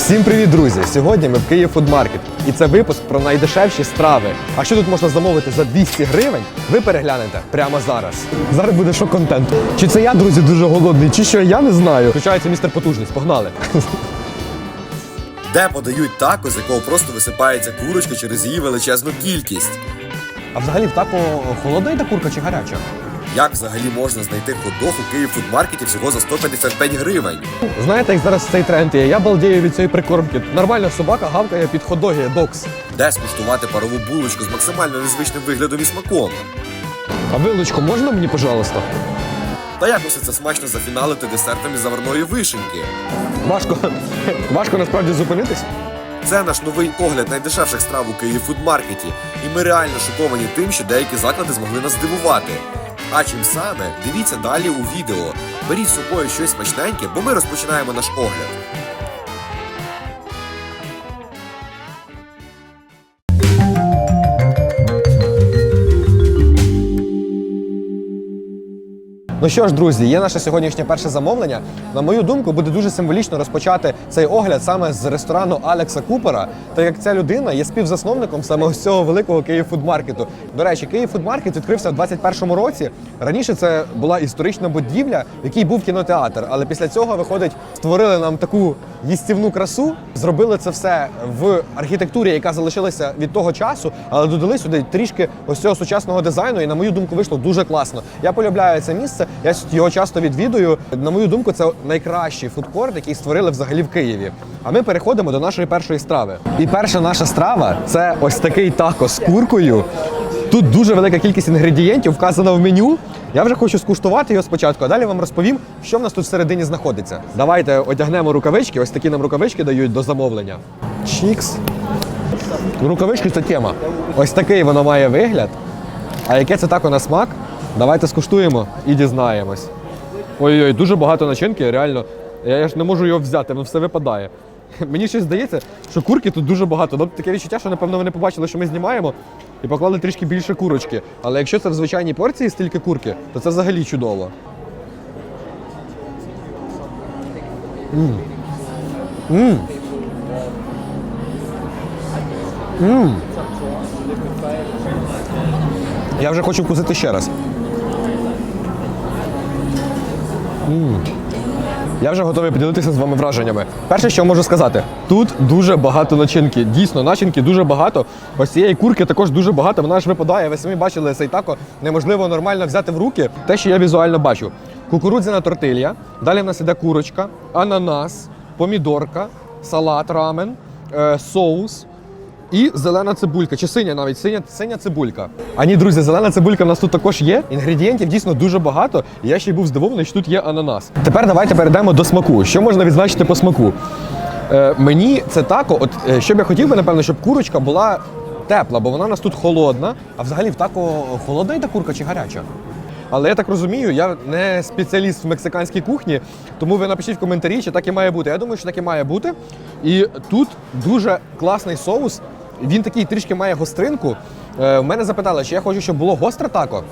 Всім привіт, друзі! Сьогодні ми в Київ Фудмаркет. І це випуск про найдешевші страви. А що тут можна замовити за 200 гривень, ви переглянете прямо зараз. Зараз буде шок контент. Чи це я, друзі, дуже голодний, чи що я не знаю. Включається містер потужність. Погнали. де подають тако, з якого просто висипається курочка через її величезну кількість. А взагалі в тако холодна йде курка чи гаряча? Як взагалі можна знайти хот-дог у Київ фудмаркеті всього за 155 гривень? Знаєте, як зараз цей тренд є? Я балдію від цієї прикормки. Нормально собака гавкає під ходоги докс. Де скуштувати парову булочку з максимально незвичним виглядом і смаком? А вилочку можна мені, пожалуйста? Та як усе це смачно зафіналити десертами заварної вишеньки? Важко, важко насправді зупинитись. Це наш новий огляд найдешевших страв у Київ фудмаркеті, і ми реально шоковані тим, що деякі заклади змогли нас здивувати. А чим саме, дивіться далі у відео. Беріть з собою щось смачненьке, бо ми розпочинаємо наш огляд. Ну що ж, друзі, є наше сьогоднішнє перше замовлення. На мою думку, буде дуже символічно розпочати цей огляд саме з ресторану Алекса Купера, так як ця людина є співзасновником саме ось цього великого Київ фудмаркету. До речі, Київ фудмаркет відкрився в 21-му році. Раніше це була історична будівля, в якій був кінотеатр. Але після цього виходить, створили нам таку їстівну красу, зробили це все в архітектурі, яка залишилася від того часу, але додали сюди трішки ось цього сучасного дизайну. І на мою думку, вийшло дуже класно. Я полюбляю це місце. Я його часто відвідую. На мою думку, це найкращий фудкорт, який створили взагалі в Києві. А ми переходимо до нашої першої страви. І перша наша страва це ось такий тако з куркою. Тут дуже велика кількість інгредієнтів вказана в меню. Я вже хочу скуштувати його спочатку, а далі вам розповім, що в нас тут всередині знаходиться. Давайте одягнемо рукавички. Ось такі нам рукавички дають до замовлення. Чікс. Рукавички це тема. Ось такий воно має вигляд. А яке це тако на смак? Давайте скуштуємо і дізнаємось. Ой-ой, дуже багато начинки, реально. Я, ж не можу його взяти, воно все випадає. Мені щось здається, що курки тут дуже багато. Ну, таке відчуття, що, напевно, вони побачили, що ми знімаємо, і поклали трішки більше курочки. Але якщо це в звичайній порції стільки курки, то це взагалі чудово. М. М. М. Я вже хочу вкусити ще раз. Я вже готовий поділитися з вами враженнями. Перше, що можу сказати, тут дуже багато начинки. Дійсно, начинки дуже багато. Ось цієї курки також дуже багато. Вона ж випадає. Ви самі бачили цей тако. Неможливо нормально взяти в руки. Те, що я візуально бачу. Кукурудзяна тортилья. Далі в нас іде курочка, ананас, помідорка, салат рамен, е, соус. І зелена цибулька, чи синя навіть синя, синя цибулька. А ні, друзі, зелена цибулька в нас тут також є. Інгредієнтів дійсно дуже багато. Я ще й був здивований, що тут є ананас. Тепер давайте перейдемо до смаку. Що можна відзначити по смаку? Е, мені це тако, от е, що б я хотів би, напевно, щоб курочка була тепла, бо вона у нас тут холодна. А взагалі в тако холодна йде курка чи гаряча? Але я так розумію, я не спеціаліст в мексиканській кухні, тому ви напишіть в коментарі, чи так і має бути. Я думаю, що так і має бути. І тут дуже класний соус. Він такий трішки має гостринку. Е, в мене запитали, чи я хочу, щоб було гостре тако.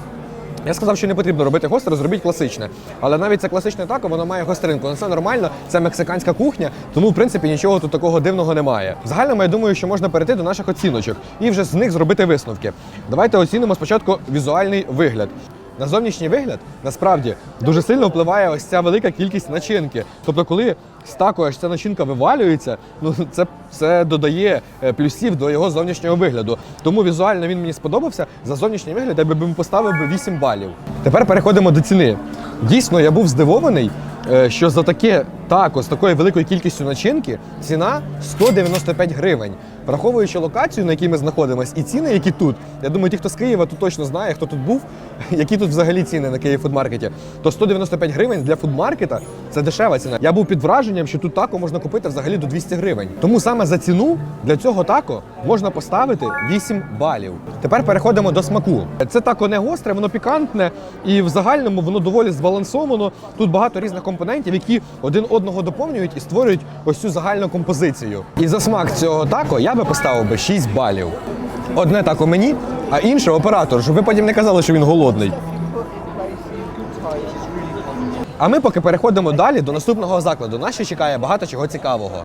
Я сказав, що не потрібно робити гостре, зробіть класичне. Але навіть це класичне тако, воно має гостринку. Ну, Це нормально, це мексиканська кухня, тому в принципі нічого тут такого дивного немає. В загальному я думаю, що можна перейти до наших оціночок і вже з них зробити висновки. Давайте оцінимо спочатку візуальний вигляд. На зовнішній вигляд насправді дуже сильно впливає ось ця велика кількість начинки. Тобто, коли з тако аж ця начинка вивалюється, ну це, це додає е, плюсів до його зовнішнього вигляду. Тому візуально він мені сподобався. За зовнішній вигляд я би йому поставив би 8 балів. Тепер переходимо до ціни. Дійсно, я був здивований, е, що за таке тако з такою великою кількістю начинки ціна 195 гривень. Враховуючи локацію, на якій ми знаходимося, і ціни, які тут, я думаю, ті, хто з Києва, тут точно знає, хто тут був, які тут взагалі ціни на Київ фудмаркеті, то 195 гривень для фудмаркета це дешева ціна. Я був під враженням, що тут тако можна купити взагалі до 200 гривень. Тому саме за ціну для цього тако можна поставити 8 балів. Тепер переходимо до смаку. Це тако не гостре, воно пікантне, і в загальному воно доволі збалансовано. Тут багато різних компонентів, які один одного доповнюють і створюють ось цю загальну композицію. І за смак цього тако я би поставив би 6 балів. Одне тако мені, а інше оператор, щоб ви потім не казали, що він голодний. А ми поки переходимо далі до наступного закладу. Нас ще чекає багато чого цікавого.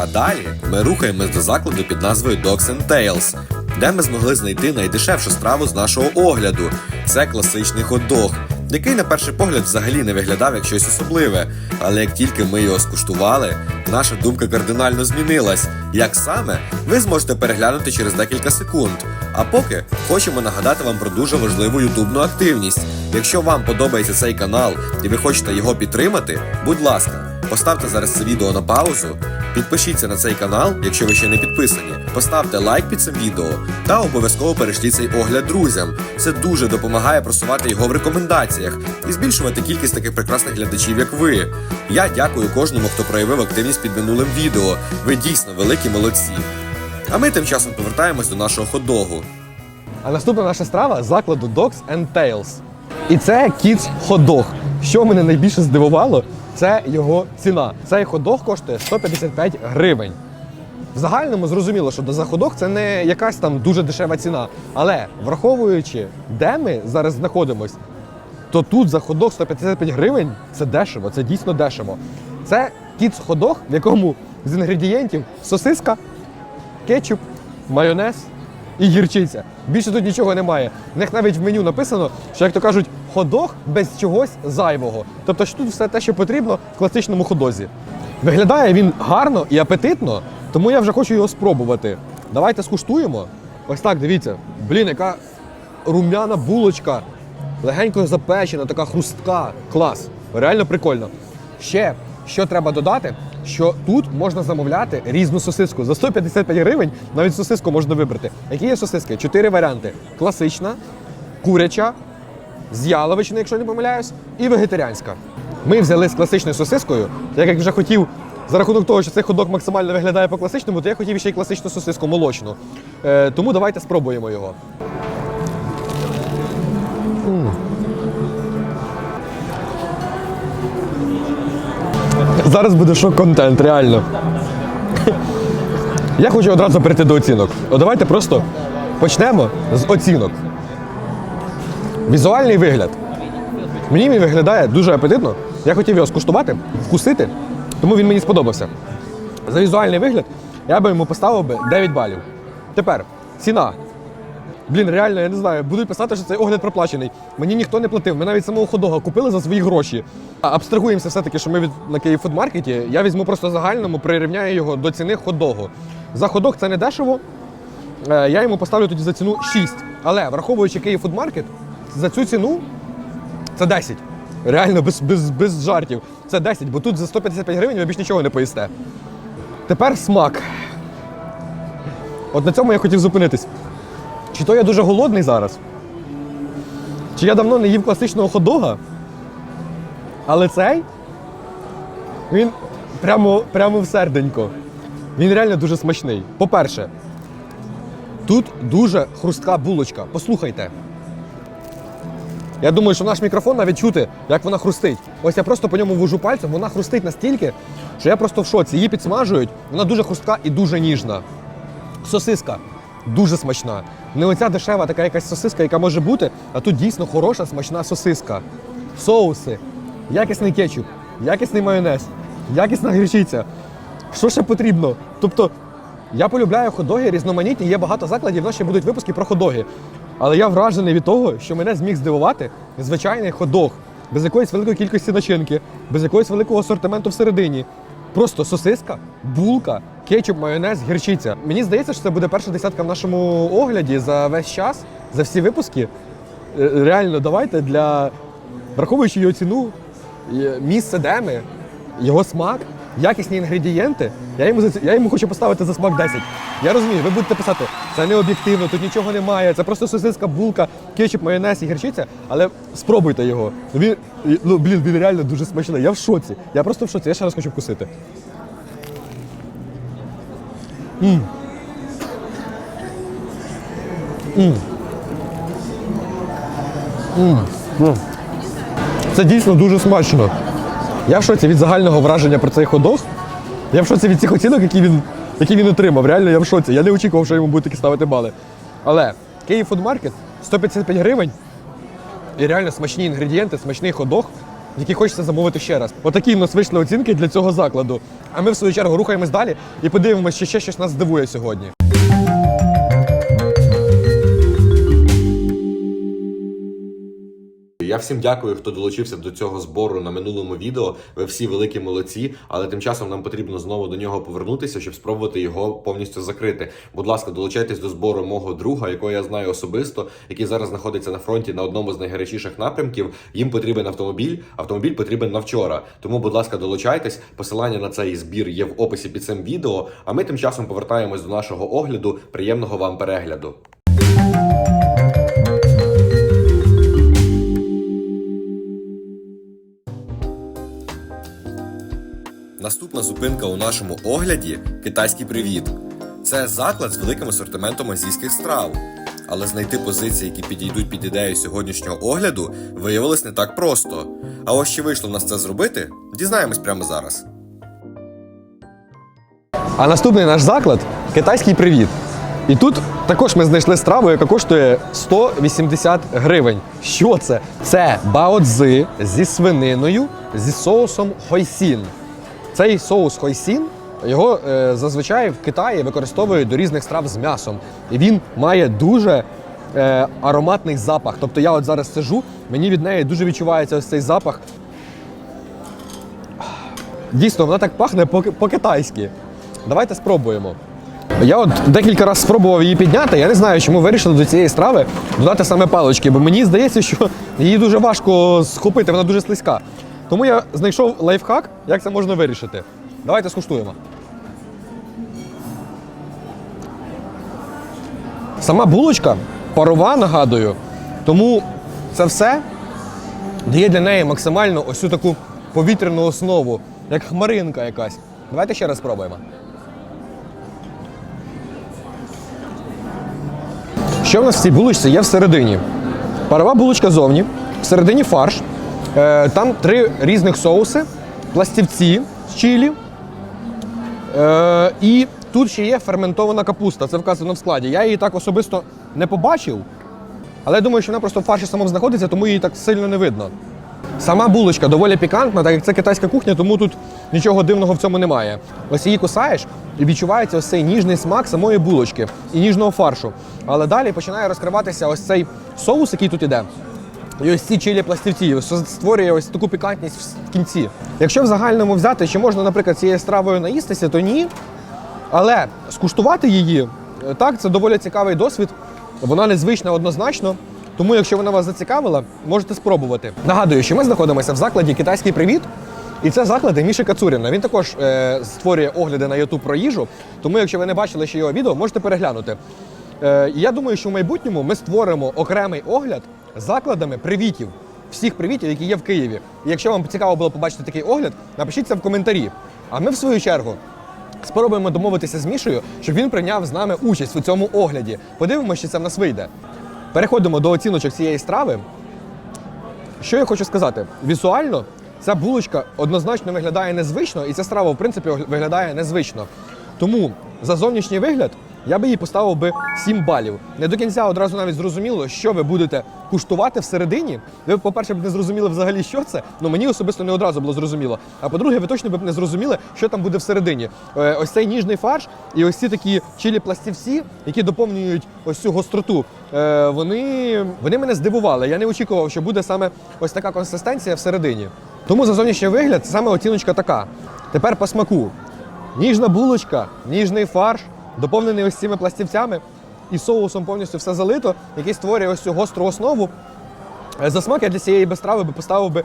А далі ми рухаємось до закладу під назвою Dogs and Tales, де ми змогли знайти найдешевшу страву з нашого огляду. Це класичний хот-дог який на перший погляд взагалі не виглядав як щось особливе. Але як тільки ми його скуштували, наша думка кардинально змінилась. Як саме, ви зможете переглянути через декілька секунд. А поки хочемо нагадати вам про дуже важливу ютубну активність. Якщо вам подобається цей канал і ви хочете його підтримати, будь ласка, поставте зараз це відео на паузу, підпишіться на цей канал, якщо ви ще не підписані, поставте лайк під цим відео та обов'язково перешліть цей огляд друзям. Це дуже допомагає просувати його в рекомендаціях і збільшувати кількість таких прекрасних глядачів, як ви. Я дякую кожному, хто проявив активність під минулим відео. Ви дійсно великі молодці. А ми тим часом повертаємось до нашого хот-догу. А наступна наша страва закладу Dogs and Tales. І це Dog. Що мене найбільше здивувало, це його ціна. Цей хот-дог коштує 155 гривень. В загальному зрозуміло, що за ходок це не якась там дуже дешева ціна. Але враховуючи, де ми зараз знаходимось, то тут за ходок 155 гривень це дешево, це дійсно дешево. Це кіц ходок, в якому з інгредієнтів сосиска, кетчуп, майонез і гірчиця. Більше тут нічого немає. В них навіть в меню написано, що, як то кажуть, ходок без чогось зайвого. Тобто що тут все те, що потрібно в класичному ходозі. Виглядає він гарно і апетитно, тому я вже хочу його спробувати. Давайте скуштуємо. Ось так, дивіться. Блін, яка рум'яна булочка, легенько запечена, така хрустка. Клас. Реально прикольно. Ще що треба додати, що тут можна замовляти різну сосиску. За 155 гривень навіть сосиску можна вибрати. Які є сосиски? Чотири варіанти: класична, куряча, з яловичини, якщо не помиляюсь, і вегетаріанська. Ми взяли з класичною сосискою, так як вже хотів. За рахунок того, що цей ходок максимально виглядає по класичному, то я хотів ще й класичну сосиску молочну. Е, тому давайте спробуємо його. Зараз буде шок-контент, реально. Я хочу одразу перейти до оцінок. От давайте просто почнемо з оцінок. Візуальний вигляд. Мені він виглядає дуже апетитно. Я хотів його скуштувати, вкусити, тому він мені сподобався. За візуальний вигляд я би йому поставив би 9 балів. Тепер ціна. Блін, реально, я не знаю, будуть писати, що цей огляд проплачений. Мені ніхто не платив. Ми навіть самого ходога купили за свої гроші. А абстрагуємося все-таки, що ми від на Київ фудмаркеті. Я візьму просто загальному, прирівняю його до ціни ходогу. За ходок це не дешево. Е, Я йому поставлю тоді за ціну 6. Але враховуючи Київ фудмаркет, за цю ціну це 10. Реально, без, без, без жартів. Це 10, бо тут за 155 гривень ви більш нічого не поїсте. Тепер смак. От на цьому я хотів зупинитись. Чи то я дуже голодний зараз? Чи я давно не їв класичного ходога? Але цей він прямо, прямо в серденько. Він реально дуже смачний. По-перше, тут дуже хрустка булочка. Послухайте. Я думаю, що наш мікрофон навіть чути, як вона хрустить. Ось я просто по ньому вожу пальцем, вона хрустить настільки, що я просто в шоці. Її підсмажують, вона дуже хрустка і дуже ніжна. Сосиска дуже смачна. Не оця дешева така якась сосиска, яка може бути, а тут дійсно хороша смачна сосиска. Соуси, якісний кетчуп, якісний майонез, якісна гірчиця. Що ще потрібно? Тобто, я полюбляю ходоги різноманітні, є багато закладів, ще будуть випуски про ходоги. Але я вражений від того, що мене зміг здивувати звичайний ходог, без якоїсь великої кількості начинки, без якогось великого асортименту всередині. Просто сосиска, булка, кетчуп, майонез, гірчиця. Мені здається, що це буде перша десятка в нашому огляді за весь час, за всі випуски. Е, Реально, давайте для враховуючи його ціну, місце, де ми, його смак, якісні інгредієнти, я йому, я йому хочу поставити за смак 10. Я розумію, ви будете писати, це не об'єктивно, тут нічого немає, це просто сосиска, булка, кетчуп, майонез і гірчиця, але спробуйте його. Він, ну, блін, він реально дуже смачний. Я в шоці. Я просто в шоці, я ще раз хочу вкусити. М. М. М. М. Це дійсно дуже смачно. Я в шоці від загального враження про цей ходок. Я в шоці від цих оцінок, які він, які він отримав. Реально, я в шоці. Я не очікував, що йому будуть такі ставити бали. Але Київ фудмаркет 155 гривень. І реально смачні інгредієнти, смачний ходок. які хочеться замовити ще раз. Отакі в нас вийшли оцінки для цього закладу. А ми в свою чергу рухаємось далі і подивимося, чи ще щось нас здивує сьогодні. Я всім дякую, хто долучився до цього збору на минулому відео. Ви всі великі молодці, але тим часом нам потрібно знову до нього повернутися, щоб спробувати його повністю закрити. Будь ласка, долучайтесь до збору мого друга, якого я знаю особисто, який зараз знаходиться на фронті на одному з найгарячіших напрямків. Їм потрібен автомобіль. Автомобіль потрібен на вчора. Тому, будь ласка, долучайтесь. Посилання на цей збір є в описі під цим відео. А ми тим часом повертаємось до нашого огляду. Приємного вам перегляду. Наступна зупинка у нашому огляді китайський привіт. Це заклад з великим асортиментом азійських страв. Але знайти позиції, які підійдуть під ідею сьогоднішнього огляду, виявилось не так просто. А ось чи вийшло в нас це зробити, дізнаємось прямо зараз. А наступний наш заклад китайський привіт. І тут також ми знайшли страву, яка коштує 180 гривень. Що це? Це баодзи зі свининою зі соусом хойсін. Цей соус хойсін його е, зазвичай в Китаї використовують до різних страв з м'ясом. І він має дуже е, ароматний запах. Тобто я от зараз сижу, мені від неї дуже відчувається ось цей запах. Дійсно, вона так пахне по- по-китайськи. Давайте спробуємо. Я от декілька разів спробував її підняти. Я не знаю, чому вирішили до цієї страви додати саме палички, бо мені здається, що її дуже важко схопити, вона дуже слизька. Тому я знайшов лайфхак, як це можна вирішити. Давайте скуштуємо. Сама булочка парова, нагадую, тому це все дає для неї максимально ось цю таку повітряну основу, як хмаринка якась. Давайте ще раз спробуємо. Що в нас в цій булочці є всередині? Парова булочка зовні, всередині фарш. Е, там три різних соуси, пластівці з чилі. Е, і тут ще є ферментована капуста, це вказано в складі. Я її так особисто не побачив, але думаю, що вона просто в фарші самому знаходиться, тому її так сильно не видно. Сама булочка доволі пікантна, так як це китайська кухня, тому тут нічого дивного в цьому немає. Ось її кусаєш і відчувається ось цей ніжний смак самої булочки і ніжного фаршу. Але далі починає розкриватися ось цей соус, який тут іде. І ось ці чилі пластівці, створює ось таку пікантність в кінці. Якщо в загальному взяти, чи можна, наприклад, цією стравою наїстися, то ні. Але скуштувати її, е, так, це доволі цікавий досвід. Вона незвична однозначно. Тому, якщо вона вас зацікавила, можете спробувати. Нагадую, що ми знаходимося в закладі Китайський привіт. І це заклади Міші Кацуріна. Він також е, створює огляди на YouTube про їжу. Тому, якщо ви не бачили ще його відео, можете переглянути. Е, я думаю, що в майбутньому ми створимо окремий огляд закладами привітів, всіх привітів, які є в Києві. І якщо вам цікаво було побачити такий огляд, напишіть це в коментарі. А ми, в свою чергу, спробуємо домовитися з Мішею, щоб він прийняв з нами участь у цьому огляді. Подивимося, чи це в нас вийде. Переходимо до оціночок цієї страви. Що я хочу сказати? Візуально ця булочка однозначно виглядає незвично, і ця страва, в принципі, виглядає незвично. Тому за зовнішній вигляд я би їй поставив би 7 балів. Не до кінця одразу навіть зрозуміло, що ви будете куштувати всередині. Ви, по-перше, б не зрозуміли взагалі, що це. Ну мені особисто не одразу було зрозуміло. А по-друге, ви точно б не зрозуміли, що там буде всередині. Е, Ось цей ніжний фарш і ось ці такі чилі пластівці, які доповнюють ось цю гостроту. е, Вони, вони мене здивували. Я не очікував, що буде саме ось така консистенція всередині. Тому за зовнішній вигляд саме оціночка така. Тепер по смаку. Ніжна булочка, ніжний фарш, доповнений ось цими пластівцями і соусом повністю все залито, який створює ось цю гостру основу. Е, За смак я для цієї безстрави би поставив би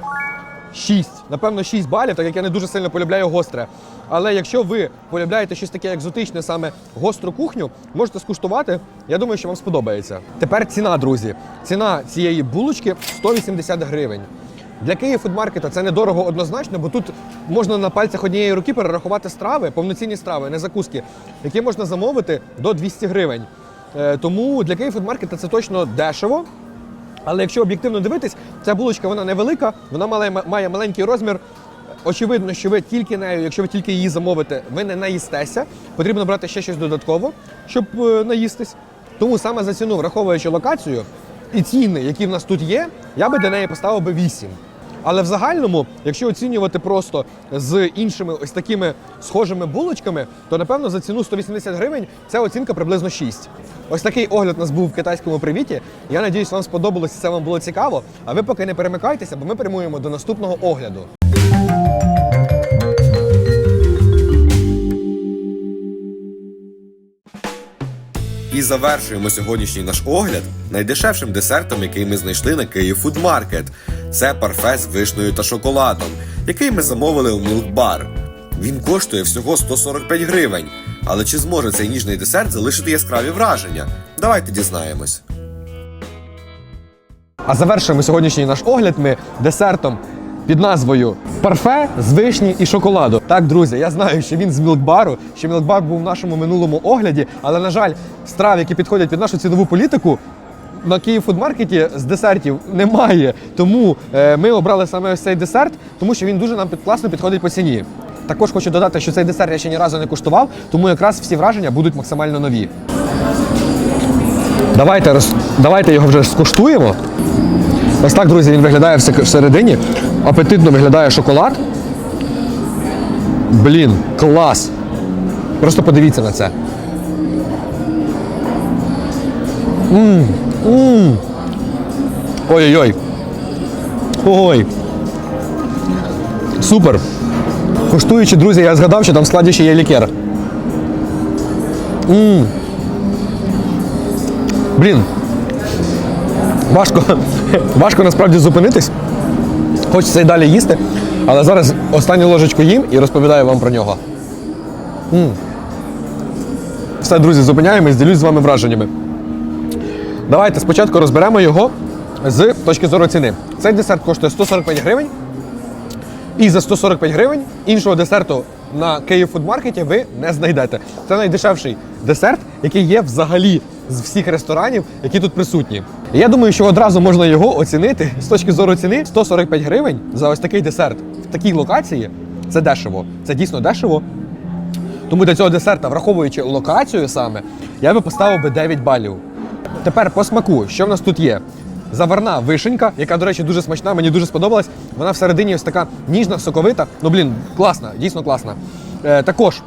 6. Напевно, 6 балів, так як я не дуже сильно полюбляю гостре. Але якщо ви полюбляєте щось таке екзотичне, саме гостру кухню, можете скуштувати. Я думаю, що вам сподобається. Тепер ціна, друзі. Ціна цієї булочки 180 гривень. Для Київ фудмаркета це недорого однозначно, бо тут можна на пальцях однієї руки перерахувати страви, повноцінні страви, не закуски, які можна замовити до 200 гривень. Е, Тому для Київ фудмаркета це точно дешево. Але якщо об'єктивно дивитись, ця булочка вона невелика, вона має, має маленький розмір. Очевидно, що ви тільки нею, якщо ви тільки її замовите, ви не наїстеся. Потрібно брати ще щось додатково, щоб е, наїстись. Тому саме за ціну, враховуючи локацію і ціни, які в нас тут є, я би для неї поставив би 8. Але в загальному, якщо оцінювати просто з іншими ось такими схожими булочками, то напевно за ціну 180 гривень це оцінка приблизно 6. Ось такий огляд у нас був в китайському привіті. Я надіюсь, вам сподобалось, це вам було цікаво. А ви поки не перемикайтеся, бо ми прямуємо до наступного огляду. І завершуємо сьогоднішній наш огляд найдешевшим десертом, який ми знайшли на Київ Market. Це парфе з вишнею та шоколадом, який ми замовили у Bar. Він коштує всього 145 гривень. Але чи зможе цей ніжний десерт залишити яскраві враження? Давайте дізнаємось. А завершуємо сьогоднішній наш огляд ми десертом під назвою Парфе з вишні і шоколаду. Так, друзі, я знаю, що він з мілкбару, що мілкбар був в нашому минулому огляді, але, на жаль, страв, які підходять під нашу цінову політику. На Київ фудмаркеті з десертів немає, тому е, ми обрали саме ось цей десерт, тому що він дуже нам під, класно підходить по ціні. Також хочу додати, що цей десерт я ще ні разу не куштував, тому якраз всі враження будуть максимально нові. Давайте, роз... Давайте його вже скуштуємо. Ось так, друзі, він виглядає всередині. Апетитно виглядає шоколад. Блін, клас! Просто подивіться на це. М, м. Ой-ой-ой. Ой. Супер. Куштуючи, друзі, я згадав, що там в складі ще є лікер. М. Блін, важко, важко насправді зупинитись. Хочеться і далі їсти, але зараз останню ложечку їм і розповідаю вам про нього. М. Все, друзі, зупиняємось, ділюсь з вами враженнями. Давайте спочатку розберемо його з точки зору ціни. Цей десерт коштує 145 гривень. І за 145 гривень іншого десерту на Київ фудмаркеті ви не знайдете. Це найдешевший десерт, який є взагалі з всіх ресторанів, які тут присутні. Я думаю, що одразу можна його оцінити з точки зору ціни 145 гривень за ось такий десерт в такій локації. Це дешево. Це дійсно дешево. Тому для цього десерта, враховуючи локацію саме, я би поставив би 9 балів. Тепер по смаку, що в нас тут є? Заварна вишенька, яка, до речі, дуже смачна, мені дуже сподобалась. Вона всередині ось така ніжна, соковита. Ну, блін, класна, дійсно класна. Е, також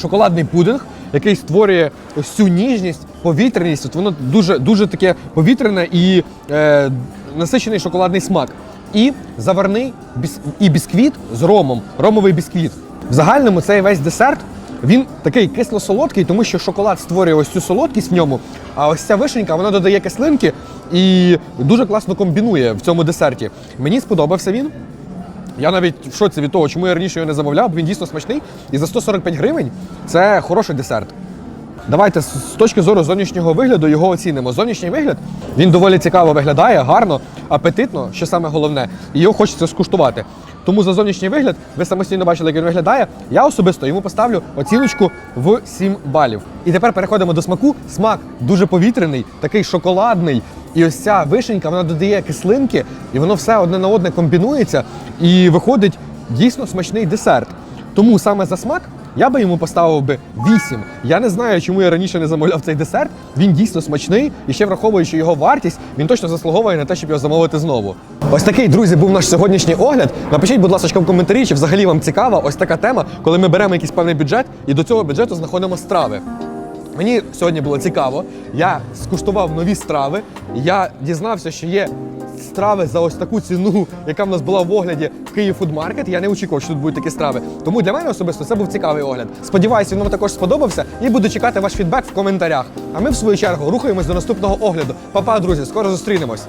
шоколадний пудинг, який створює ось цю ніжність, повітряність. От воно дуже, дуже таке повітряне і е, насичений шоколадний смак. І заварний біс- і бісквіт з ромом, ромовий бісквіт. В загальному цей весь десерт він такий кисло-солодкий, тому що шоколад створює ось цю солодкість в ньому, а ось ця вишенька вона додає кислинки і дуже класно комбінує в цьому десерті. Мені сподобався він. Я навіть в шоці від того, чому я раніше його не замовляв, бо він дійсно смачний. І за 145 гривень це хороший десерт. Давайте з точки зору зовнішнього вигляду його оцінимо. Зовнішній вигляд він доволі цікаво виглядає, гарно, апетитно, що саме головне, і його хочеться скуштувати. Тому за зовнішній вигляд ви самостійно бачили, як він виглядає. Я особисто йому поставлю оціночку в 7 балів. І тепер переходимо до смаку. Смак дуже повітряний, такий шоколадний. І ось ця вишенька вона додає кислинки, і воно все одне на одне комбінується, і виходить дійсно смачний десерт. Тому саме за смак я би йому поставив би 8. Я не знаю, чому я раніше не замовляв цей десерт. Він дійсно смачний, і ще враховуючи його вартість, він точно заслуговує на те, щоб його замовити знову. Ось такий, друзі, був наш сьогоднішній огляд. Напишіть, будь ласка, в коментарі, чи взагалі вам цікава ось така тема, коли ми беремо якийсь певний бюджет і до цього бюджету знаходимо страви. Мені сьогодні було цікаво. Я скуштував нові страви. Я дізнався, що є страви за ось таку ціну, яка в нас була в огляді в Київ Фудмаркет. Я не очікував, що тут будуть такі страви. Тому для мене особисто це був цікавий огляд. Сподіваюся, він вам також сподобався і буду чекати ваш фідбек в коментарях. А ми, в свою чергу, рухаємось до наступного огляду. Па-па, друзі, скоро зустрінемось.